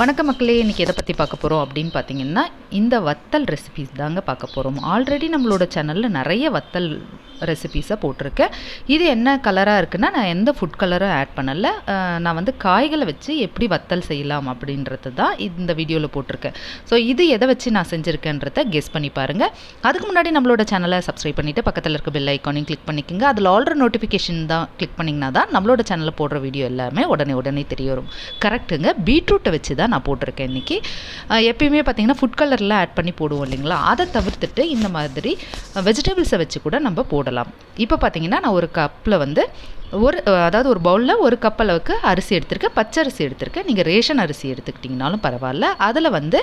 வணக்க மக்களே இன்றைக்கி எதை பற்றி பார்க்க போகிறோம் அப்படின்னு பார்த்தீங்கன்னா இந்த வத்தல் ரெசிபிஸ் தாங்க பார்க்க போகிறோம் ஆல்ரெடி நம்மளோட சேனலில் நிறைய வத்தல் ரெசிபீஸை போட்டிருக்கேன் இது என்ன கலராக இருக்குன்னா நான் எந்த ஃபுட் கலரும் ஆட் பண்ணலை. நான் வந்து காய்களை வச்சு எப்படி வத்தல் செய்யலாம் அப்படின்றது தான் இந்த வீடியோவில் போட்டிருக்கேன் ஸோ இது எதை வச்சு நான் செஞ்சுருக்கேன்றத கெஸ் பண்ணி பாருங்கள் அதுக்கு முன்னாடி நம்மளோட சேனலை சப்ஸ்கிரைப் பண்ணிவிட்டு பக்கத்தில் இருக்க பெல் ஐக்கானையும் கிளிக் பண்ணிக்கோங்க. அதில் ஆல்ரெடி நோட்டிஃபிகேஷன் தான் கிளிக் பண்ணிங்கன்னா தான் நம்மளோட சேனலில் போடுற வீடியோ எல்லாமே உடனே உடனே தெரிய வரும். கரெக்ட்டுங்க பீட்ரூட்டை வச்சு தான் நான் போட்டிருக்கேன் இன்றைக்கி எப்பயுமே பார்த்தீங்கன்னா ஃபுட் கலரில் ஆட் பண்ணி போடுவோம் இல்லைங்களா? அதை தவிர்த்துட்டு இந்த மாதிரி வெஜிடபிள்ஸை வச்சு கூட நம்ம போடலாம். இப்போ பார்த்தீங்கன்னா நான் ஒரு கப்பில் வந்து ஒரு அதாவது ஒரு பவுலில் ஒரு கப் அளவுக்கு அரிசி எடுத்திருக்கேன் பச்சை அரிசி எடுத்திருக்கேன் நீங்கள் ரேஷன் அரிசி எடுத்துக்கிட்டிங்கனாலும் பரவாயில்ல. அதில் வந்து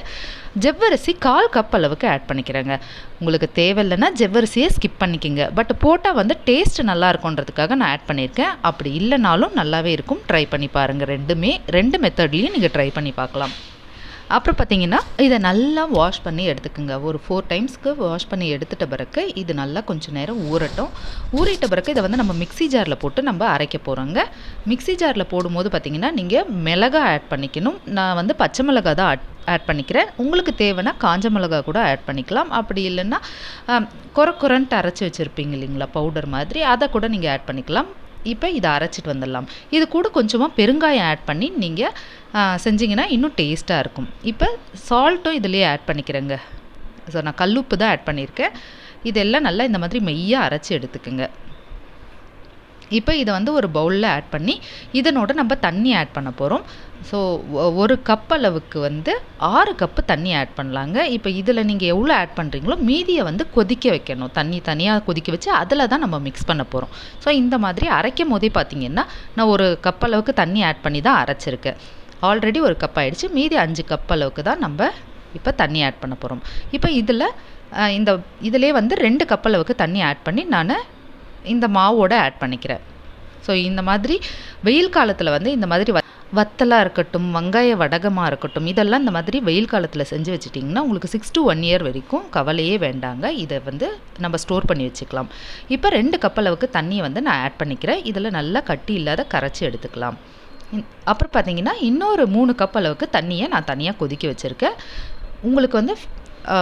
ஜவ்வரிசி கால் கப் அளவுக்கு ஆட் பண்ணிக்கிறேங்க. உங்களுக்கு தேவையில்லைன்னா ஜவ்வரிசியை ஸ்கிப் பண்ணிக்கோங்க. பட் போட்டால் வந்து டேஸ்ட் நல்லா இருக்கும்ன்றதுக்காக நான் ஆட் பண்ணியிருக்கேன். அப்படி இல்லைனாலும் நல்லாவே இருக்கும். ட்ரை பண்ணி பாருங்கள் ரெண்டுமே ரெண்டு மெத்தட்லேயும் நீங்கள் ட்ரை பண்ணி பார்க்கலாம். அப்புறம் பார்த்தீங்கன்னா இதை நல்லா வாஷ் பண்ணி எடுத்துக்கோங்க. ஒரு ஃபோர் டைம்ஸ்க்கு வாஷ் பண்ணி எடுத்துட்ட பிறகு இது நல்லா கொஞ்சம் நேரம் ஊறட்டும். ஊறிட்ட பிறகு இதை வந்து நம்ம மிக்ஸி ஜாரில் போட்டு நம்ம அரைக்க போகிறோங்க மிக்ஸி ஜாரில் போடும்போது பார்த்தீங்கன்னா நீங்கள் மிளகா ஆட் பண்ணிக்கணும். நான் வந்து பச்சை மிளகா தான் ஆட் ஆட் பண்ணிக்கிறேன். உங்களுக்கு தேவைன்னா காஞ்ச மிளகா கூட ஆட் பண்ணிக்கலாம். அப்படி இல்லைன்னா குறை கொர கொரன்ட்டு அரைச்சி வச்சுருப்பீங்க இல்லைங்களா பவுடர் மாதிரி அதை கூட நீங்கள் ஆட் பண்ணிக்கலாம். இப்போ இதை அரைச்சிட்டு வந்துடலாம். இது கூட கொஞ்சமாக பெருங்காயம் ஆட் பண்ணி நீங்கள் செஞ்சிங்கன்னா இன்னும் டேஸ்ட்டாக இருக்கும். இப்போ சால்ட்டும் இதுலேயே ஆட் பண்ணிக்கிறேங்க. ஸோ நான் கல்லுப்பு தான் ஆட் பண்ணியிருக்கேன். இதெல்லாம் நல்லா இந்த மாதிரி மெய்யாக அரைச்சி எடுத்துக்கோங்க. இப்போ இதை வந்து ஒரு பவுலில் ஆட் பண்ணி இதனோட நம்ம தண்ணி ஆட் பண்ண போகிறோம் ஸோ ஒரு கப் அளவுக்கு வந்து ஆறு கப்பு தண்ணி ஆட் பண்ணலாங்க. இப்போ இதில் நீங்கள் எவ்வளோ ஆட் பண்ணுறீங்களோ மீதியை வந்து கொதிக்க வைக்கணும். தண்ணி தனியாக கொதிக்க வச்சு அதில் தான் நம்ம மிக்ஸ் பண்ண போகிறோம் ஸோ இந்த மாதிரி அரைக்கும் போதே பார்த்தீங்கன்னா நான் ஒரு கப் அளவுக்கு தண்ணி ஆட் பண்ணி தான் அரைச்சிருக்கேன். ஆல்ரெடி ஒரு கப் ஆகிடுச்சு மீதி அஞ்சு கப் அளவுக்கு தான் நம்ம இப்போ தண்ணி ஆட் பண்ண போகிறோம் இப்போ இதில் இந்த இதிலே வந்து ரெண்டு கப் அளவுக்கு தண்ணி ஆட் பண்ணி நான் இந்த மாவோட ஆட் பண்ணிக்கிறேன் ஸோ இந்த மாதிரி வெயில் காலத்தில் வந்து இந்த மாதிரி வத்தலாக இருக்கட்டும் வெங்காய வடகமாக இருக்கட்டும் இதெல்லாம் இந்த மாதிரி வெயில் காலத்தில் செஞ்சு வச்சுட்டிங்கன்னா உங்களுக்கு சிக்ஸ் டு ஒன் இயர் வரைக்கும் கவலையே வேண்டாங்க. இதை வந்து நம்ம ஸ்டோர் பண்ணி வச்சுக்கலாம். இப்போ ரெண்டு கப் அளவுக்கு தண்ணியை வந்து நான் ஆட் பண்ணிக்கிறேன். இதில் நல்லா கட்டி இல்லாத கரைச்சி எடுத்துக்கலாம். அப்புறம் பார்த்தீங்கன்னா இன்னொரு மூணு கப் அளவுக்கு தண்ணியை நான் தனியாக கொதிக்க வச்சுருக்கேன். உங்களுக்கு வந்து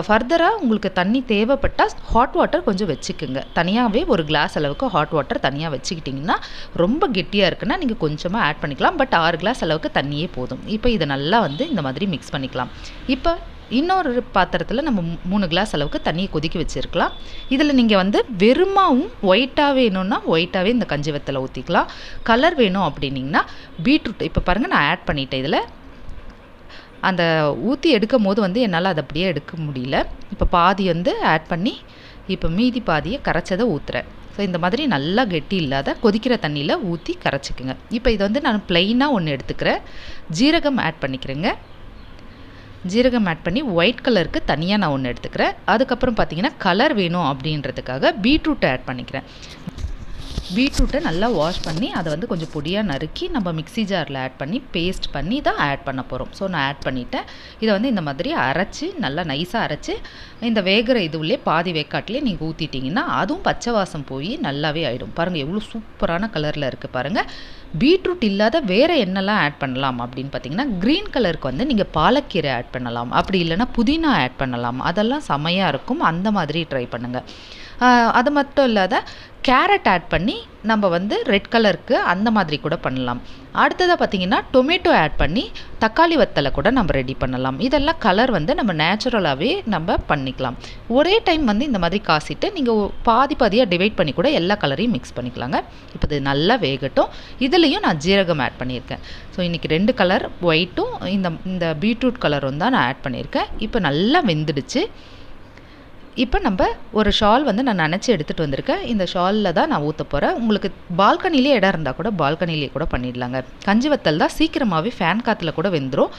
ஃபர்தராக உங்களுக்கு தண்ணி தேவைப்பட்டால் ஹாட் வாட்டர் கொஞ்சம் வச்சுக்கோங்க. தனியாகவே ஒரு கிளாஸ் அளவுக்கு ஹாட் வாட்டர் தனியாக வச்சுக்கிட்டிங்கன்னா ரொம்ப கெட்டியாக இருக்குன்னா நீங்கள் கொஞ்சமாக ஆட் பண்ணிக்கலாம். பட் ஆறு கிளாஸ் அளவுக்கு தண்ணியே போதும். இப்போ இதை நல்லா வந்து இந்த மாதிரி மிக்ஸ் பண்ணிக்கலாம். இப்போ இன்னொரு பாத்திரத்தில் நம்ம மூணு கிளாஸ் அளவுக்கு தண்ணியை கொதிக்க வச்சுருக்கலாம். இதில் நீங்கள் வந்து வெறுமாவும் ஒயிட்டாக வேணும்னா ஒயிட்டாகவே இந்த கஞ்சி வத்தலை ஊற்றிக்கலாம் கலர் வேணும் அப்படின்னிங்கன்னா பீட்ரூட் இப்போ பாருங்கள் நான் ஆட் பண்ணிட்டேன் இதில். அந்த ஊற்றி எடுக்கும் போது வந்து என்னால் அதை அப்படியே எடுக்க முடியல. இப்போ பாதி வந்து ஆட் பண்ணி இப்போ மீதி பாதியை கரைச்சதை ஊற்றுறேன் ஸோ இந்த மாதிரி நல்லா கெட்டி இல்லாத கொதிக்கிற தண்ணியில் ஊற்றி கரைச்சிக்குங்க. இப்போ இதை வந்து நான் ப்ளைனாக ஒன்று எடுத்துக்கிறேன். ஜீரகம் ஆட் பண்ணிக்கிறேங்க. ஜீரகம் ஆட் பண்ணி ஒயிட் கலருக்கு தனியாக நான் ஒன்று எடுத்துக்கிறேன். அதுக்கப்புறம் பார்த்தீங்கன்னா கலர் வேணும் அப்படின்றதுக்காக பீட்ரூட்டை ஆட் பண்ணிக்கிறேன். பீட்ரூட்டை நல்லா வாஷ் பண்ணி அதை வந்து கொஞ்சம் பொடியாக நறுக்கி நம்ம மிக்ஸி ஜாரில் ஆட் பண்ணி பேஸ்ட் பண்ணி தான் ஆட் பண்ண போகிறோம் ஸோ நான் ஆட் பண்ணிவிட்டேன் இதை வந்து இந்த மாதிரி அரைச்சி நல்லா நைஸாக அரைச்சி இந்த வேகிற இதுவுலேயே பாதி வேக்காட்டிலே நீங்கள் ஊற்றிட்டிங்கன்னா அதுவும் பச்சை வாசம் போய் நல்லாவே ஆகிடும் பாருங்கள் எவ்வளோ சூப்பரான கலரில் இருக்குது பாருங்கள் பீட்ரூட் இல்லாத வேறு என்னெல்லாம் ஆட் பண்ணலாம் அப்படின்னு பார்த்தீங்கன்னா க்ரீன் கலருக்கு வந்து நீங்கள் பாலக்கீரை ஆட் பண்ணலாம். அப்படி இல்லைன்னா புதினா ஆட் பண்ணலாம். அதெல்லாம் செமையாக இருக்கும். அந்த மாதிரி ட்ரை பண்ணுங்கள் அது மட்டும் இல்லாத கேரட் ஆட் பண்ணி நம்ம வந்து ரெட் கலருக்கு அந்த மாதிரி கூட பண்ணலாம். அடுத்ததாக பார்த்தீங்கன்னா டொமேட்டோ ஆட் பண்ணி தக்காளி வத்தலை கூட நம்ம ரெடி பண்ணலாம். இதெல்லாம் கலர் வந்து நம்ம நேச்சுரலாகவே நம்ம பண்ணிக்கலாம். ஒரே டைம் வந்து இந்த மாதிரி காசிட்டு நீங்கள் பாதி பாதியாக டிவைட் பண்ணி கூட எல்லா கலரையும் மிக்ஸ் பண்ணிக்கலாங்க. இப்போ இது நல்லா வேகட்டும். இதுலேயும் நான் ஜீரகம் ஆட் பண்ணியிருக்கேன். ஸோ இன்றைக்கி ரெண்டு கலர் ஒயிட்டும் இந்த இந்த பீட்ரூட் கலரும் தான் நான் ஆட் பண்ணியிருக்கேன். இப்போ நல்லா வெந்துடுச்சு. இப்போ நம்ம ஒரு ஷால் வந்து நான் நினச்சி எடுத்துகிட்டு வந்திருக்கேன். இந்த ஷாலில் தான் நான் ஊற்ற போகிறேன் உங்களுக்கு பால்கனிலே இடம் இருந்தால் கூட பால்கனிலே கூட பண்ணிடலாங்க. கஞ்சி வத்தல் தான் சீக்கிரமாகவே ஃபேன் காற்றுல கூட வெந்துடும்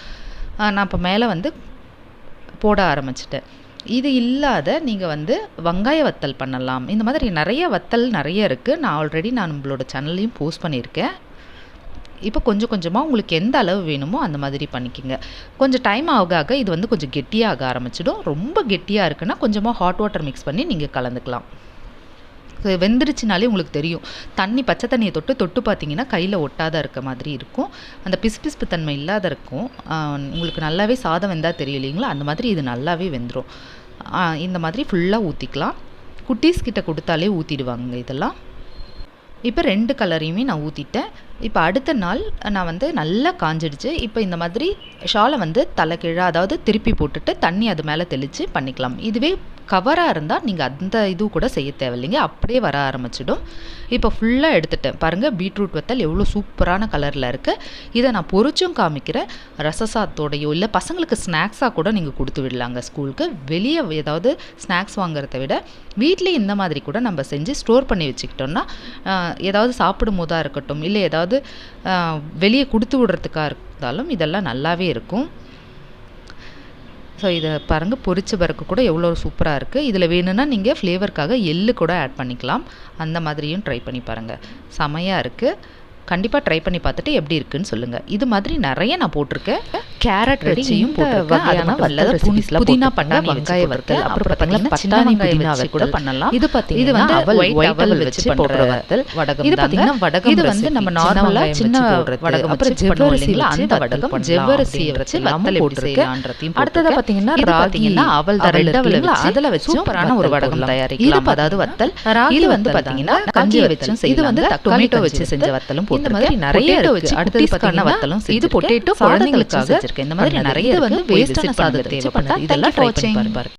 நான் இப்போ மேலே வந்து போட ஆரம்பிச்சிட்டேன். இது இல்லாத நீங்கள் வந்து வெங்காய வத்தல் பண்ணலாம். இந்த மாதிரி நிறைய வத்தல் நிறைய இருக்குது நான் ஆல்ரெடி நான் நம்மளோட சேனல்லையும் போஸ்ட் பண்ணியிருக்கேன். இப்போ கொஞ்சம் கொஞ்சமாக உங்களுக்கு எந்த அளவு வேணுமோ அந்த மாதிரி பண்ணிக்கோங்க. கொஞ்சம் டைம் ஆக ஆக இது வந்து கொஞ்சம் கெட்டியாக ஆரம்பிச்சிடும். ரொம்ப கெட்டியாக இருக்குன்னா கொஞ்சமாக ஹாட் வாட்டர் மிக்ஸ் பண்ணி நீங்கள் கலந்துக்கலாம். வெந்துருச்சுனாலே உங்களுக்கு தெரியும். தண்ணி பச்சை தண்ணியை தொட்டு தொட்டு பார்த்தீங்கன்னா கையில் ஒட்டாத இருக்க மாதிரி இருக்கும். அந்த பிசுபிசுப்பு தன்மை இல்லாத இருக்கும். உங்களுக்கு நல்லாவே சாதம் வெந்தால் தெரியும் இல்லைங்களா? அந்த மாதிரி இது நல்லாவே வெந்துடும் இந்த மாதிரி ஃபுல்லாக ஊற்றிக்கலாம் குட்டீஸ் கிட்ட கொடுத்தாலே ஊற்றிடுவாங்க இதெல்லாம். இப்போ ரெண்டு கலரையுமே நான் ஊற்றிட்டேன் இப்போ அடுத்த நாள் நான் வந்து நல்லா காஞ்சிடுச்சு. இப்போ இந்த மாதிரி ஷாலை வந்து தலைகீழ அதாவது திருப்பி போட்டுட்டு தண்ணி அது மேலே தெளித்து பண்ணிக்கலாம். இதுவே கவராக இருந்தால் நீங்கள் அந்த இது கூட செய்ய தேவையில்லைங்க. அப்படியே வர ஆரம்பிச்சிடும். இப்போ ஃபுல்லாக எடுத்துட்டேன். பாருங்கள் பீட்ரூட் வத்தல் எவ்வளோ சூப்பரான கலரில் இருக்குது இதை நான் பொறிச்சும் காமிக்கிறேன். ரசசாத்தோடையோ இல்லை பசங்களுக்கு ஸ்நாக்ஸாக கூட நீங்கள் கொடுத்து விடலாங்க ஸ்கூலுக்கு வெளியே ஏதாவது ஸ்நாக்ஸ் வாங்குறத விட வீட்டிலே இந்த மாதிரி கூட நம்ம செஞ்சு ஸ்டோர் பண்ணி வச்சுக்கிட்டோம்னா ஏதாவது சாப்பிடும் போதாக இருக்கட்டும் இல்லை ஏதாவது வெளியே கொடுத்து விடுறதுக்காக இருந்தாலும் இதெல்லாம் நல்லாவே இருக்கும். ஸோ இதை பாருங்கள் பொரிச்ச பிறகு கூட எவ்வளோ சூப்பராக இருக்குது இதில் வேணும்னா நீங்கள் ஃப்ளேவருக்காக எள்ளு கூட ஆட் பண்ணிக்கலாம். அந்த மாதிரியும் ட்ரை பண்ணி பாருங்கள் செமையாக இருக்குது கண்டிப்பாக ட்ரை பண்ணி பார்த்துட்டு எப்படி இருக்குன்னு சொல்லுங்கள் இது மாதிரி நிறைய நான் போட்டிருக்கேன். கேரட் வச்சியும் வகையான புதி- recipesலாம் புதினா. பட்டாணி வெங்காய வத்தல் அப்புறம் பார்த்தீங்கன்னா பட்டாணி புதினா வச்சு கூட. பண்ணலாம் இது பார்த்தீங்கன்னா இது வந்து அவல், white அவல் வச்சு வச்சு போடுற பண்ற வத்தல் வடகம் இது தாங்க. பார்த்தீங்கன்னா வடகம் இது வந்து. நம்ம நார்மலா சின்ன வச்சு. வடகம் அப்புறம் வச்சு பண்ணுவோம் ஜவ்வரிசி இல்லைங்களா வச்சு அந்த வடகம் ஜவ்வரிசியை வச்சு வத்தல் எப்படி. செய்யலான்றதையும் அடுத்ததா போட்டிருக்கு. பார்த்தீங்கன்னா அவல்? வச்சு அதுல வச்சும் சூப்பரான ஒரு வடகம். தயாரிக்கலாம் அதாவது வத்தல் இது வந்து பார்த்தீங்கன்னா தாங்க. கஞ்சி வச்சும். இது வந்து டொமேட்டோ வச்சு செஞ்ச வத்தல். வத்தலும் போட்டிருக்கேன் மாதிரி நிறைய. வச்சு அடுத்தது பார்த்தீங்கன்னா வத்தலும் இது. பொட்டேட்டோ குழந்தைங்களுக்காக செஞ்சிருக்கேன் இந்த மாதிரி. நிறைய வந்து பண்ணுங்க சாதத்தை தேவைப்பட்டா. இதெல்லாம் ட்ரை பண்ணி. பாருங்க